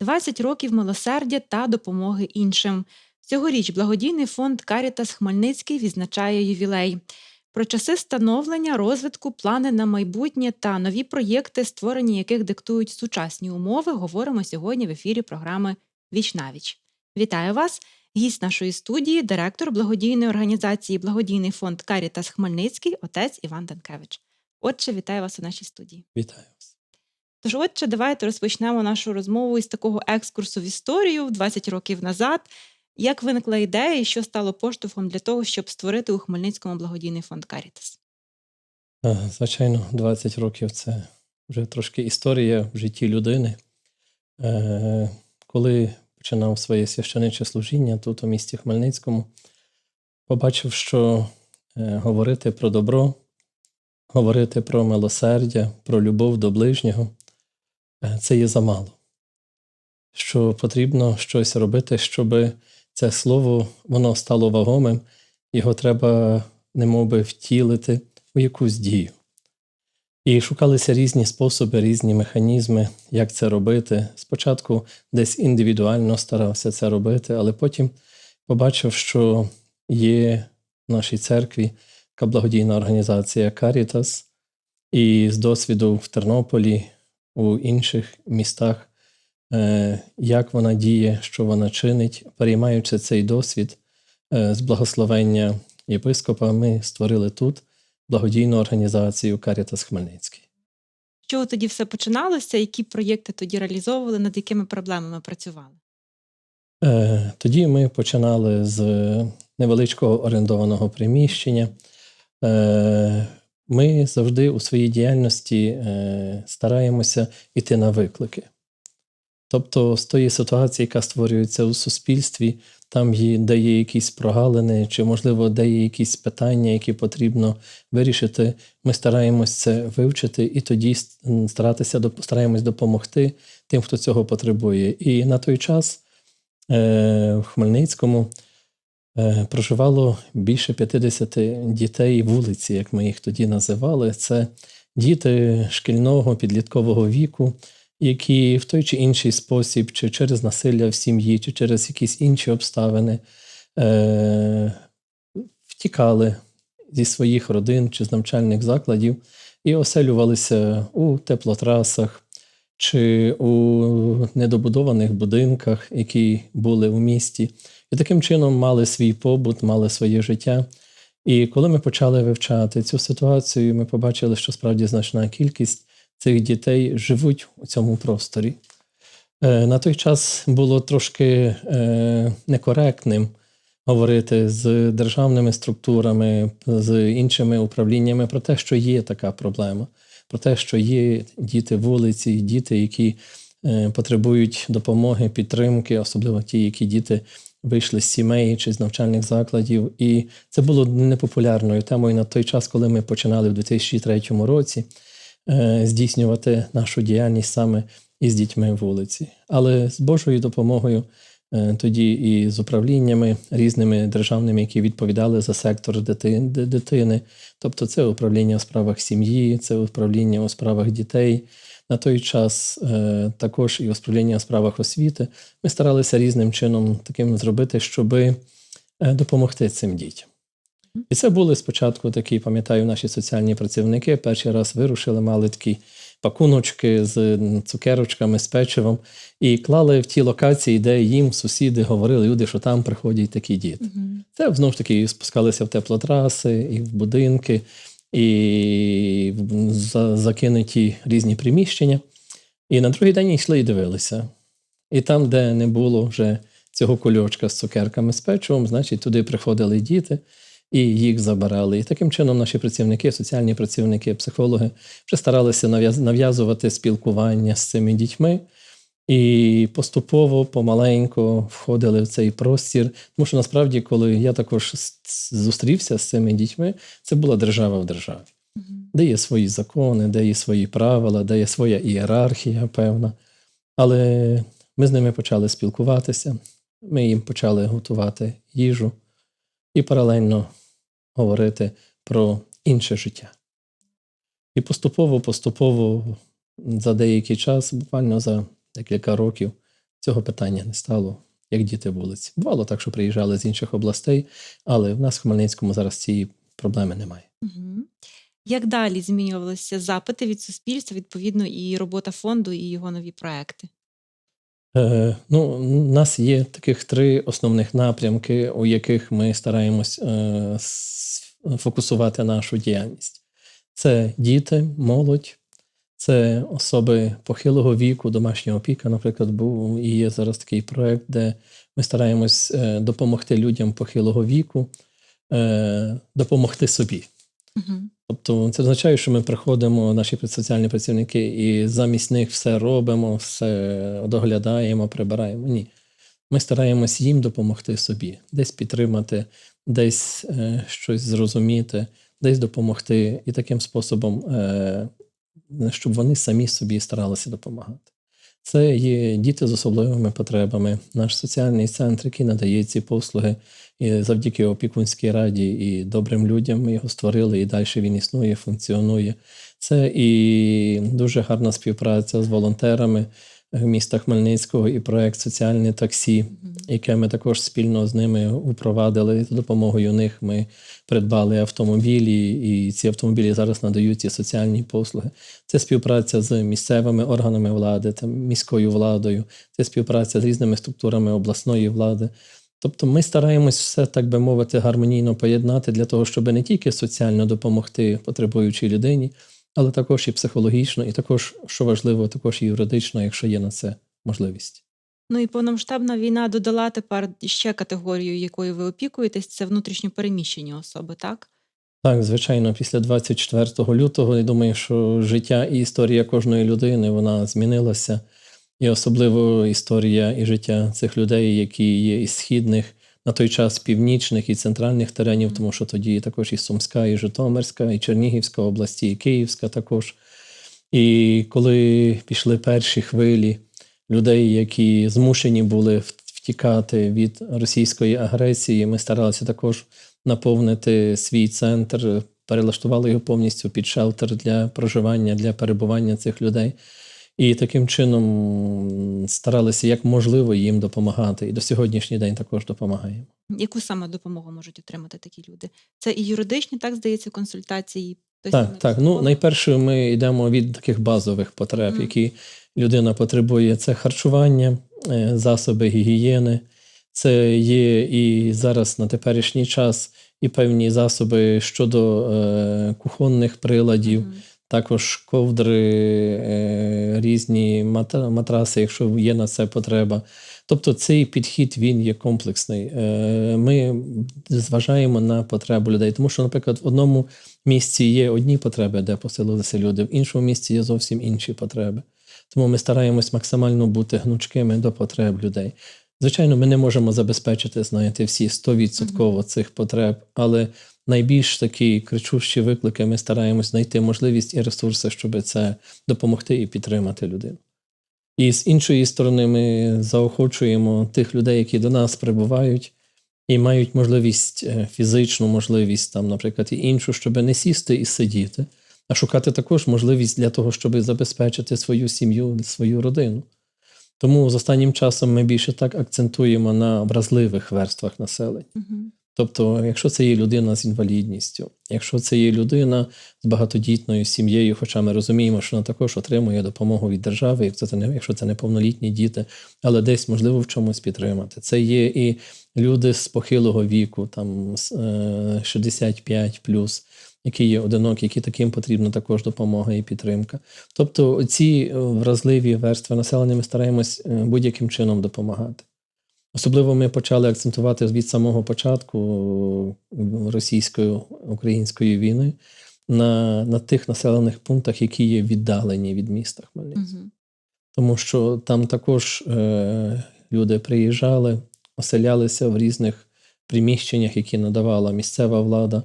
20 років милосердя та допомоги іншим. Цьогоріч благодійний фонд Карітас Хмельницький відзначає ювілей. Про часи становлення, розвитку, плани на майбутнє та нові проєкти, створені яких диктують сучасні умови, говоримо сьогодні в ефірі програми Віч навіч. Вітаю вас! Гість нашої студії, директор благодійної організації Благодійний фонд Карітас Хмельницький, отець Іван Данкевич. Отче, вітаю вас у нашій студії. Вітаю вас. Тож, отче, давайте розпочнемо нашу розмову із такого екскурсу в історію 20 років назад. Як виникла ідея і що стало поштовхом для того, щоб створити у Хмельницькому благодійний фонд Карітас? Е, Звичайно, 20 років це вже трошки історія в житті людини. Е, Коли починав своє священиче служіння тут, у місті Хмельницькому, побачив, що е, говорити про добро, говорити про милосердя, про любов до ближнього це є замало. Що потрібно щось робити, щоб це слово воно стало вагомим, його треба немовби втілити у якусь дію. І шукалися різні способи, різні механізми, як це робити. Спочатку десь індивідуально старався це робити, але потім побачив, що є в нашій церкві така благодійна організація Caritas, і з досвіду в Тернополі, у інших містах, е, як вона діє, що вона чинить, переймаючи цей досвід е, з благословення єпископа, ми створили тут благодійну організацію Карітас Хмельницький. Чого тоді все починалося? Які проєкти тоді реалізовували, над якими проблемами працювали? Е, Тоді ми починали з невеличкого орендованого приміщення. Ми завжди у своїй діяльності е, стараємося йти на виклики. Тобто, з тої ситуації, яка створюється у суспільстві, там де є якісь прогалини, чи, можливо, де є якісь питання, які потрібно вирішити, ми стараємось це вивчити і тоді старатися стараємось допомогти тим, хто цього потребує. І на той час е, в Хмельницькому проживало більше 50 дітей вулиці, як ми їх тоді називали. Це діти шкільного підліткового віку, які в той чи інший спосіб, чи через насилля в сім'ї, чи через якісь інші обставини е, втікали зі своїх родин чи з навчальних закладів і оселювалися у теплотрасах чи у недобудованих будинках, які були у місті, і таким чином мали свій побут, мали своє життя. І коли ми почали вивчати цю ситуацію, ми побачили, що справді значна кількість цих дітей живуть у цьому просторі. Е, На той час було трошки е, некоректним говорити з державними структурами, з іншими управліннями про те, що є така проблема, про те, що є діти вулиці, діти, які е, потребують допомоги, підтримки, особливо ті, які діти вийшли з сімей чи з навчальних закладів. І це було непопулярною темою на той час, коли ми починали в 2003 році е, здійснювати нашу діяльність саме із дітьми вулиці. Але з Божою допомогою тоді і з управліннями різними державними, які відповідали за сектор дитини, тобто це управління у справах сім'ї, це управління у справах дітей. На той час е, також і управління у справах освіти. Ми старалися різним чином таким зробити, щоби е, допомогти цим дітям. І це були спочатку такі, пам'ятаю, наші соціальні працівники. Перший раз вирушили, мали такі пакуночки з цукерочками, з печивом, і клали в ті локації, де їм сусіди говорили, люди, що там приходять такі діти. Це знову ж таки спускалися в теплотраси, і в будинки, і в закинуті різні приміщення. І на другий день йшли і дивилися. І там, де не було вже цього кульочка з цукерками з печивом, значить, туди приходили діти і їх забирали. І таким чином наші працівники, соціальні працівники, психологи вже старалися нав'язувати спілкування з цими дітьми. І поступово, помаленьку входили в цей простір. Тому що насправді, коли я також зустрівся з цими дітьми, це була держава в державі, де є свої закони, де є свої правила, де є своя ієрархія певна. Але ми з ними почали спілкуватися, ми їм почали готувати їжу і паралельно говорити про інше життя. І поступово, поступово, за деякий час, буквально за декілька років, цього питання не стало, як діти вулиці. Бувало так, що приїжджали з інших областей, але в нас в Хмельницькому зараз цієї проблеми немає. Як далі змінювалися запити від суспільства, відповідно, і робота фонду, і його нові проекти? Е, ну, у нас є таких три основних напрямки, у яких ми стараємось е, фокусувати нашу діяльність. Це діти, молодь, це особи похилого віку, домашня опіка, наприклад, був і є зараз такий проект, де ми стараємось е, допомогти людям похилого віку, допомогти собі. Угу. Тобто це означає, що ми приходимо, наші соціальні працівники, і замість них все робимо, все доглядаємо, прибираємо. Ні. Ми стараємось їм допомогти собі, десь підтримати, десь е, щось зрозуміти, десь допомогти, і таким способом, е, щоб вони самі собі старалися допомагати. Це є діти з особливими потребами. Наш соціальний центр, який надає ці послуги, і завдяки опікунській раді і добрим людям ми його створили, і далі він існує, функціонує. Це і дуже гарна співпраця з волонтерами міста Хмельницького і проект Соціальне таксі, яке ми також спільно з ними упровадили. За допомогою них ми придбали автомобілі, і ці автомобілі зараз надають ці соціальні послуги. Це співпраця з місцевими органами влади, там, міською владою, це співпраця з різними структурами обласної влади. Тобто ми стараємось все, так би мовити, гармонійно поєднати для того, щоб не тільки соціально допомогти потребуючій людині, але також і психологічно, і також, що важливо, також і юридично, якщо є на це можливість. Ну і повномасштабна війна додала тепер ще категорію, якою ви опікуєтесь, це внутрішньо переміщені особи, так? Так, звичайно, після 24 лютого я думаю, що життя і історія кожної людини вона змінилася. І особливо історія і життя цих людей, які є із східних, на той час північних і центральних теренів, тому що тоді також і Сумська, і Житомирська, і Чернігівська області, і Київська також. І коли пішли перші хвилі людей, які змушені були втікати від російської агресії, ми старалися також наповнити свій центр, перелаштували його повністю під шелтер для проживання, для перебування цих людей. І таким чином старалися як можливо їм допомагати. І до сьогоднішній день також допомагаємо. Яку саме допомогу можуть отримати такі люди? Це і юридичні, так здається, консультації. Тобто Так, так. Ну найперше, ми йдемо від таких базових потреб, Мгм. які людина потребує. Це харчування, е, засоби гігієни. Це є і зараз на теперішній час і певні засоби щодо е, кухонних приладів. Мгм. Також ковдри, е, різні матраси, якщо є на це потреба. Тобто цей підхід він є комплексний. Е, Ми зважаємо на потребу людей, тому що, наприклад, в одному місці є одні потреби, де поселилися люди, в іншому місці є зовсім інші потреби. Тому ми стараємось максимально бути гнучкими до потреб людей. Звичайно, ми не можемо забезпечити, знаєте, всі 100% цих потреб, але найбільш такі кричущі виклики ми стараємось знайти можливість і ресурси, щоб це допомогти і підтримати людину. І з іншої сторони, ми заохочуємо тих людей, які до нас прибувають і мають можливість, е, фізичну можливість, там, наприклад, і іншу, щоб не сісти і сидіти, а шукати також можливість для того, щоб забезпечити свою сім'ю, свою родину. Тому з останнім часом ми більше так акцентуємо на вразливих верствах населення. Тобто, якщо це є людина з інвалідністю, якщо це є людина з багатодітною сім'єю, хоча ми розуміємо, що вона також отримує допомогу від держави, якщо це не якщо це неповнолітні діти, але десь можливо в чомусь підтримати. Це є і люди з похилого віку, там з, е, 65 які є одинокі, які таким потрібна також допомога і підтримка. Тобто, ці вразливі верстви населення ми стараємось е, будь-яким чином допомагати. Особливо ми почали акцентувати від самого початку російсько-української війни на, на тих населених пунктах, які є віддалені від міста Хмельницького. Угу. Тому що там також е, люди приїжджали, оселялися в різних приміщеннях, які надавала місцева влада,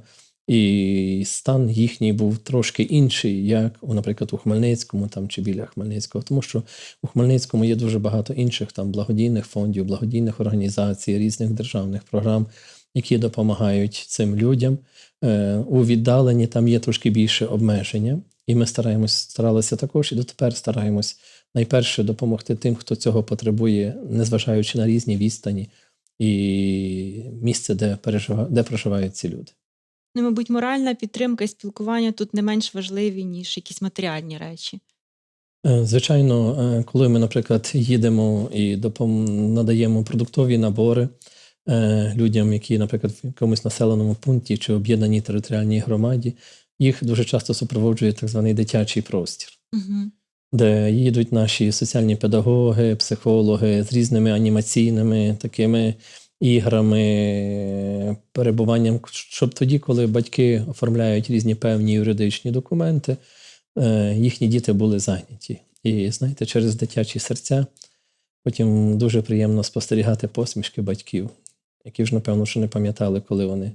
і стан їхній був трошки інший, як, наприклад, у Хмельницькому там, чи біля Хмельницького. Тому що у Хмельницькому є дуже багато інших там благодійних фондів, благодійних організацій, різних державних програм, які допомагають цим людям. Е, у віддаленні там є трошки більше обмеження. І ми стараємось, старалися також, і дотепер стараємось найперше допомогти тим, хто цього потребує, незважаючи на різні відстані і місце, де, пережива, де проживають ці люди. Ну, мабуть, моральна підтримка і спілкування тут не менш важливі, ніж якісь матеріальні речі. Е, Звичайно, е, коли ми, наприклад, їдемо і надаємо продуктові набори е, людям, які, наприклад, в якомусь населеному пункті чи об'єднаній територіальній громаді, їх дуже часто супроводжує так званий дитячий простір, Угу. де їдуть наші соціальні педагоги, психологи з різними анімаційними такими іграми, перебуванням, щоб тоді, коли батьки оформляють різні певні юридичні документи, е, їхні діти були зайняті. І знаєте, через дитячі серця потім дуже приємно спостерігати посмішки батьків, які ж, напевно, що не пам'ятали, коли вони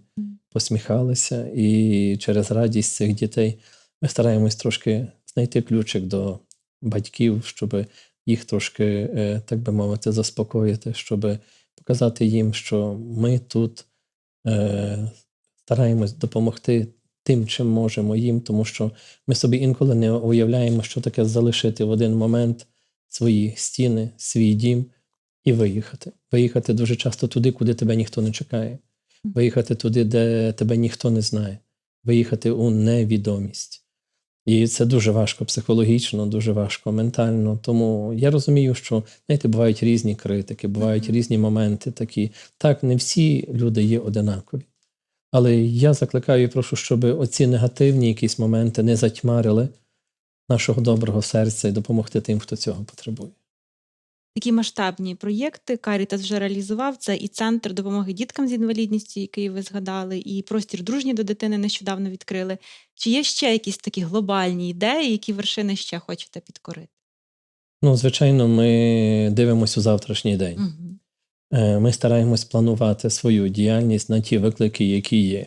посміхалися. І через радість цих дітей ми стараємось трошки знайти ключик до батьків, щоб їх трошки, е, так би мовити, заспокоїти, щоб показати їм, що ми тут е, стараємось допомогти тим, чим можемо їм, тому що ми собі інколи не уявляємо, що таке залишити в один момент свої стіни, свій дім і виїхати. Виїхати дуже часто туди, куди тебе ніхто не чекає. Виїхати туди, де тебе ніхто не знає, виїхати у невідомість. І це дуже важко психологічно, дуже важко ментально. Тому я розумію, що знаєте, бувають різні критики, бувають різні моменти такі. Так, не всі люди є одинакові. Але я закликаю і прошу, щоб оці негативні якісь моменти не затьмарили нашого доброго серця і допомогти тим, хто цього потребує. Такі масштабні проєкти Карітас вже реалізував. Це і центр допомоги діткам з інвалідністю, який ви згадали, і простір дружні до дитини нещодавно відкрили. Чи є ще якісь такі глобальні ідеї, які вершини ще хочете підкорити? Ну, звичайно, ми дивимося у завтрашній день. Угу. Ми стараємось планувати свою діяльність на ті виклики, які є,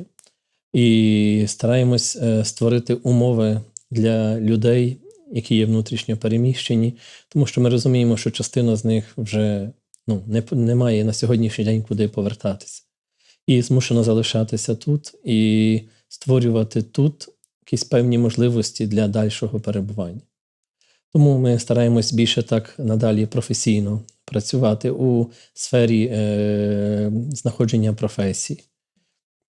і стараємось е, створити умови для людей, які є внутрішньо переміщені, тому що ми розуміємо, що частина з них вже ну, не, не має на сьогоднішній день куди повертатися, і змушено залишатися тут і створювати тут якісь певні можливості для дальшого перебування. Тому ми стараємось більше так надалі професійно працювати у сфері е, знаходження професій,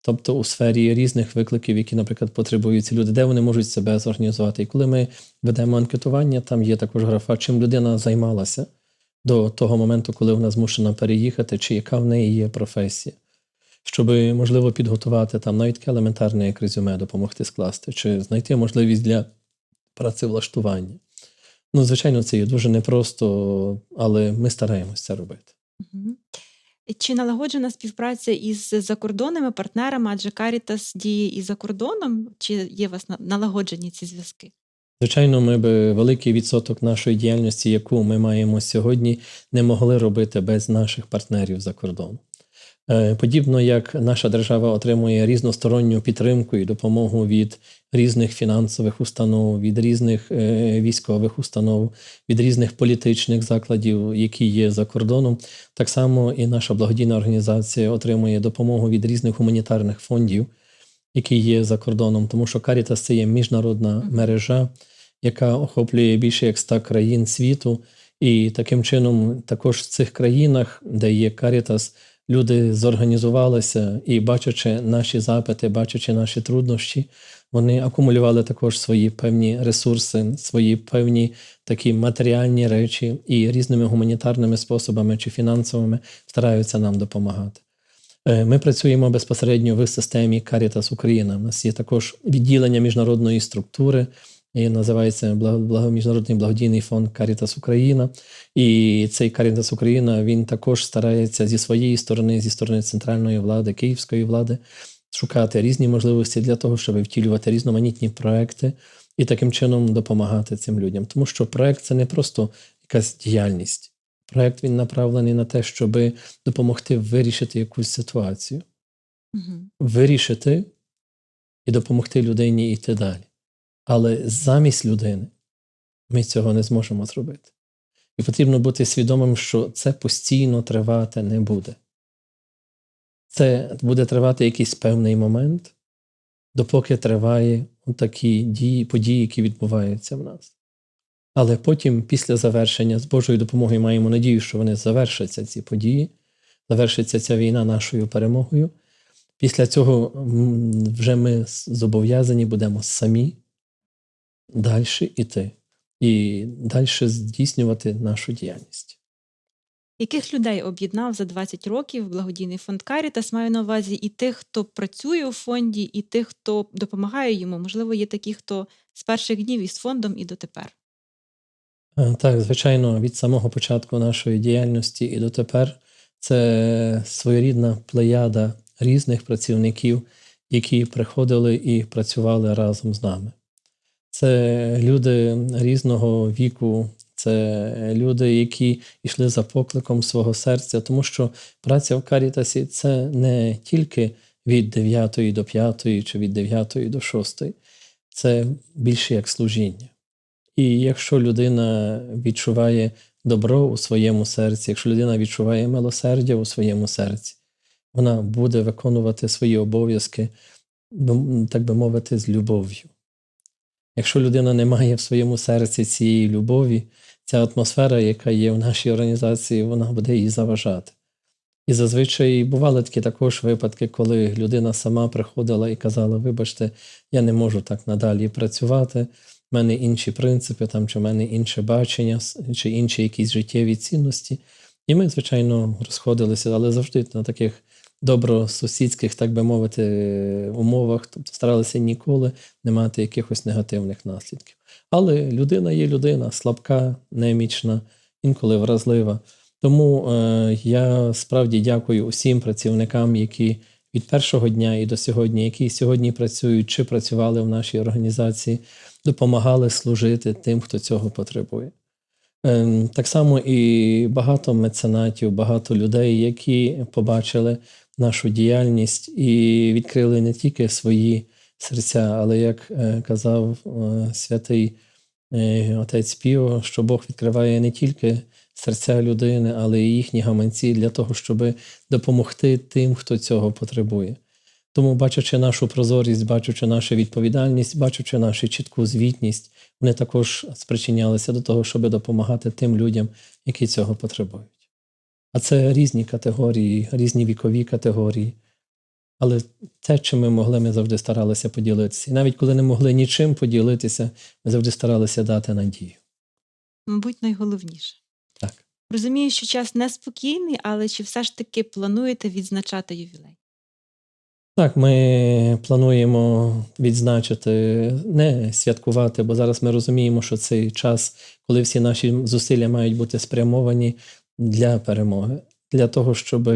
тобто у сфері різних викликів, які, наприклад, потребують люди, де вони можуть себе зорганізувати. І коли ми ведемо анкетування, там є також графа, чим людина займалася до того моменту, коли вона змушена переїхати, чи яка в неї є професія. Щоб можливо підготувати там навіть таке елементарне як резюме, допомогти скласти, чи знайти можливість для працевлаштування. Ну, звичайно, це є дуже непросто, але ми стараємося це робити. Чи налагоджена співпраця із закордонними партнерами, адже Карітас діє і за кордоном, чи є у вас на- налагоджені ці зв'язки? Звичайно, ми би великий відсоток нашої діяльності, яку ми маємо сьогодні, не могли робити без наших партнерів за кордоном. Е, Подібно як наша держава отримує різносторонню підтримку і допомогу від різних фінансових установ, від різних е, військових установ, від різних політичних закладів, які є за кордоном, так само і наша благодійна організація отримує допомогу від різних гуманітарних фондів, які є за кордоном, тому що Caritas – це є міжнародна мережа, яка охоплює більше як 100 країн світу. І таким чином, також в цих країнах, де є Caritas, люди зорганізувалися і, бачачи наші запити, бачачи наші труднощі, вони акумулювали також свої певні ресурси, свої певні такі матеріальні речі і різними гуманітарними способами чи фінансовими стараються нам допомагати. Е, Ми працюємо безпосередньо в системі Caritas Україна. У нас є також відділення міжнародної структури, і називається Міжнародний благодійний фонд Caritas Україна. І цей Caritas Україна він також старається зі своєї сторони, зі сторони центральної влади, київської влади, шукати різні можливості для того, щоб втілювати різноманітні проекти і таким чином допомагати цим людям. Тому що проект це не просто якась діяльність. Проект він направлений на те, щоб допомогти вирішити якусь ситуацію, Угу. вирішити і допомогти людині йти далі. Але замість людини ми цього не зможемо зробити. І потрібно бути свідомим, що це постійно тривати не буде. Це буде тривати якийсь певний момент, допоки триває такі дії, події, які відбуваються в нас. Але потім, після завершення, з Божою допомогою, маємо надію, що вони завершаться, ці події, завершиться ця війна нашою перемогою. Після цього вже ми зобов'язані будемо самі далі йти і далі здійснювати нашу діяльність. Яких людей об'єднав за 20 років благодійний фонд Карітас? Маю на увазі і тих, хто працює у фонді, і тих, хто допомагає йому. Можливо, є такі, хто з перших днів із фондом і дотепер. Е, Так, звичайно, від самого початку нашої діяльності і дотепер це своєрідна плеяда різних працівників, які приходили і працювали разом з нами. Це люди різного віку, це люди, які йшли за покликом свого серця, тому що праця в Карітасі це не тільки від 9 до 5 чи від 9 до 6, це більше як служіння. І якщо людина відчуває добро у своєму серці, якщо людина відчуває милосердя у своєму серці, вона буде виконувати свої обов'язки, так би мовити, з любов'ю. Якщо людина не має в своєму серці цієї любові, ця атмосфера, яка є в нашій організації, вона буде їй заважати. І зазвичай бували такі також випадки, коли людина сама приходила і казала: Вибачте, я не можу так надалі працювати, в мене інші принципи, там, чи в мене інше бачення, чи інші якісь життєві цінності. І ми, звичайно, розходилися, але завжди на таких добросусідських, так би мовити, умовах, тобто старалися ніколи не мати якихось негативних наслідків. Але людина є людина, слабка, немічна, інколи вразлива. Тому е, я справді дякую усім працівникам, які від першого дня і до сьогодні, які сьогодні працюють чи працювали в нашій організації, допомагали служити тим, хто цього потребує. Ем, Так само і багато меценатів, багато людей, які побачили нашу діяльність і відкрили не тільки свої серця, але як е, казав е, святий е, отець Піо, що Бог відкриває не тільки серця людини, але і їхні гаманці для того, щоб допомогти тим, хто цього потребує. Тому, бачачи нашу прозорість, бачачи нашу відповідальність, бачачи нашу чітку звітність, вони також спричинялися до того, щоб допомагати тим людям, які цього потребують. А це різні категорії, різні вікові категорії. Але те, чим ми могли, ми завжди старалися поділитися. І навіть коли не могли нічим поділитися, ми завжди старалися дати надію. Мабуть, найголовніше. Так. Розумію, що час неспокійний, але чи все ж таки плануєте відзначати ювілей? Так, ми плануємо відзначити, не святкувати, бо зараз ми розуміємо, що цей час, коли всі наші зусилля мають бути спрямовані для перемоги, для того, щоб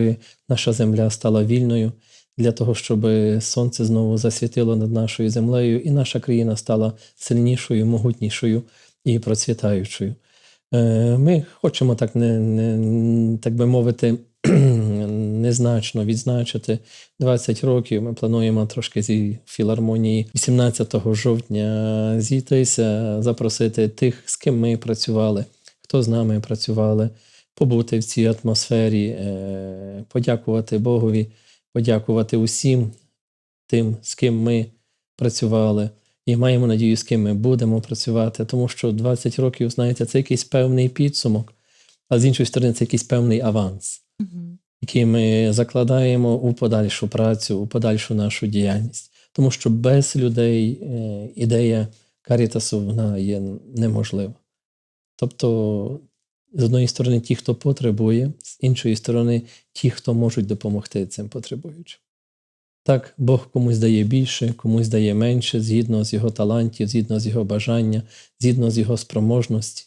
наша земля стала вільною, для того, щоб сонце знову засвітило над нашою землею, і наша країна стала сильнішою, могутнішою і процвітаючою. Е, Ми хочемо так, не, не, так би мовити, незначно відзначити 20 років. Ми плануємо трошки зі філармонії 18 жовтня зійтися, запросити тих, з ким ми працювали, хто з нами працювали, побути в цій атмосфері, е, подякувати Богові, подякувати усім тим, з ким ми працювали. І маємо надію, з ким ми будемо працювати, тому що 20 років, знаєте, це якийсь певний підсумок, а з іншої сторони, це якийсь певний аванс який ми закладаємо у подальшу працю, у подальшу нашу діяльність. Тому що без людей е, ідея карітасу вона є неможлива. Тобто, з одної сторони, ті, хто потребує, з іншої сторони, ті, хто можуть допомогти цим потребуючим. Так, Бог комусь дає більше, комусь дає менше, згідно з його талантів, згідно з його бажання, згідно з його спроможності.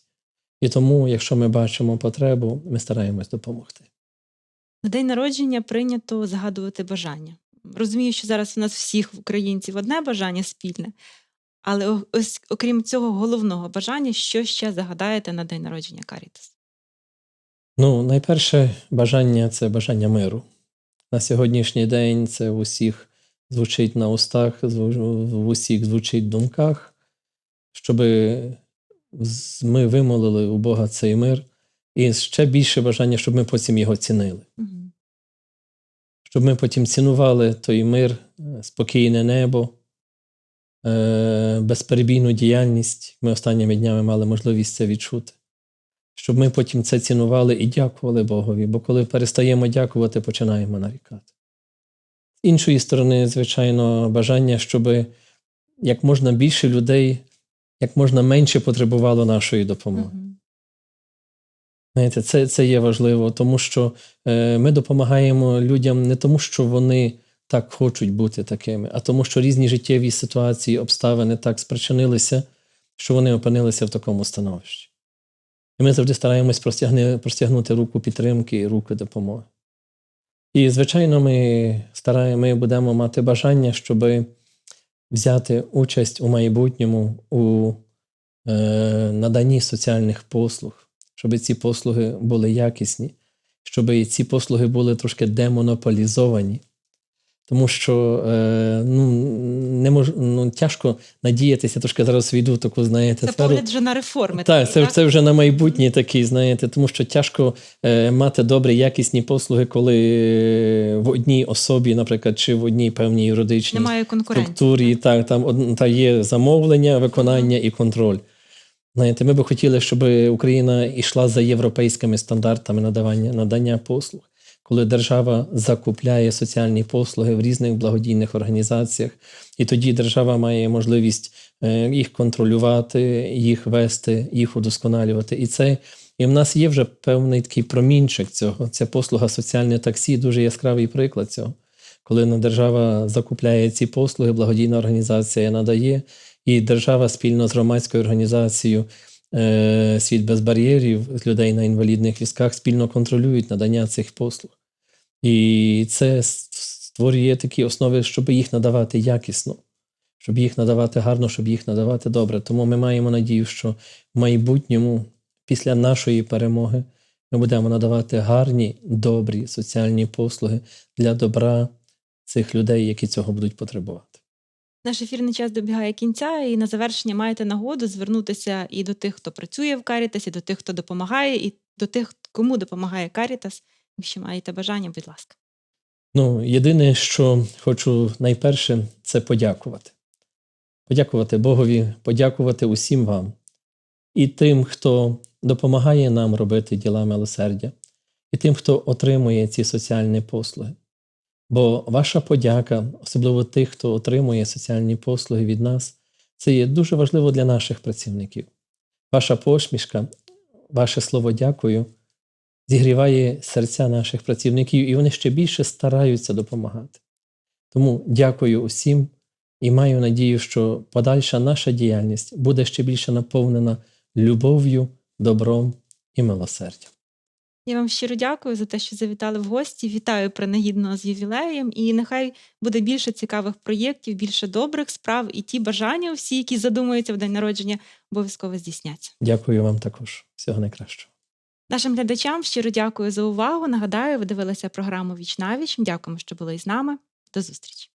І тому, якщо ми бачимо потребу, ми стараємось допомогти. На день народження прийнято загадувати бажання. Розумію, що зараз у нас всіх українців одне бажання спільне, але ось окрім цього головного бажання, що ще загадаєте на день народження Карітас? Ну, найперше бажання це бажання миру. На сьогоднішній день це в усіх звучить на устах, в усіх звучить в думках, щоб ми вимолили у Бога цей мир, і ще більше бажання, щоб ми потім його цінили. Угу. Щоб ми потім цінували той мир, е, спокійне небо, безперебійну діяльність. Ми останніми днями мали можливість це відчути. Щоб ми потім це цінували і дякували Богові, бо коли перестаємо дякувати, починаємо нарікати. З іншої сторони, звичайно, бажання, щоб як можна більше людей, як можна менше потребувало нашої допомоги. Знаєте, це, це є важливо, тому що е, ми допомагаємо людям не тому, що вони так хочуть бути такими, а тому, що різні життєві ситуації, обставини так спричинилися, що вони опинилися в такому становищі. І ми завжди стараємось простягнути руку підтримки і руку допомоги. І, звичайно, ми стараємо, ми будемо мати бажання, щоб взяти участь у майбутньому у е, наданні соціальних послуг, щоб ці послуги були якісні, щоб ці послуги були трошки демонополізовані. Тому що е, ну, не мож, ну, тяжко надіятися, трошки зараз війду в таку, знаєте, Це сферу. погляд вже на реформи. Так, такий, це, це вже на майбутнє такий, знаєте, тому що тяжко е, мати добрі, якісні послуги, коли е, в одній особі, наприклад, чи в одній певній юридичній Немає структурі, так, там та є замовлення, виконання і контроль. Знаєте, ми би хотіли, щоб Україна йшла за європейськими стандартами надавання, надання послуг, коли держава закупляє соціальні послуги в різних благодійних організаціях, і тоді держава має можливість е, їх контролювати, їх вести, їх удосконалювати. І це і в нас є вже певний такий промінчик цього. Ця послуга соціальне таксі дуже яскравий приклад цього. Коли держава закупляє ці послуги, благодійна організація надає, і держава спільно з громадською організацією Світ без бар'єрів людей на інвалідних візках спільно контролюють надання цих послуг. І це створює такі основи, щоб їх надавати якісно, щоб їх надавати гарно, щоб їх надавати добре. Тому ми маємо надію, що в майбутньому, після нашої перемоги, ми будемо надавати гарні, добрі соціальні послуги для добра цих людей, які цього будуть потребувати. Наш ефірний час добігає кінця, і на завершення маєте нагоду звернутися і до тих, хто працює в Карітасі, і до тих, хто допомагає, і до тих, кому допомагає Карітас. Якщо маєте бажання, будь ласка. Ну, єдине, що хочу найперше, це подякувати. Подякувати Богові, подякувати усім вам і тим, хто допомагає нам робити діла милосердя, і тим, хто отримує ці соціальні послуги. Бо ваша подяка, особливо тих, хто отримує соціальні послуги від нас, це є дуже важливо для наших працівників. Ваша посмішка, ваше слово дякую зігріває серця наших працівників, і вони ще більше стараються допомагати. Тому дякую усім і маю надію, що подальша наша діяльність буде ще більше наповнена любов'ю, добром і милосердям. Я вам щиро дякую за те, що завітали в гості. Вітаю принагідно з ювілеєм. І нехай буде більше цікавих проєктів, більше добрих справ, і ті бажання, всі, які задумуються в день народження, обов'язково здійсняться. Дякую вам також. Всього найкращого. Нашим глядачам щиро дякую за увагу. Нагадаю, ви дивилися програму Віч на віч. Дякуємо, що були із нами. До зустрічі.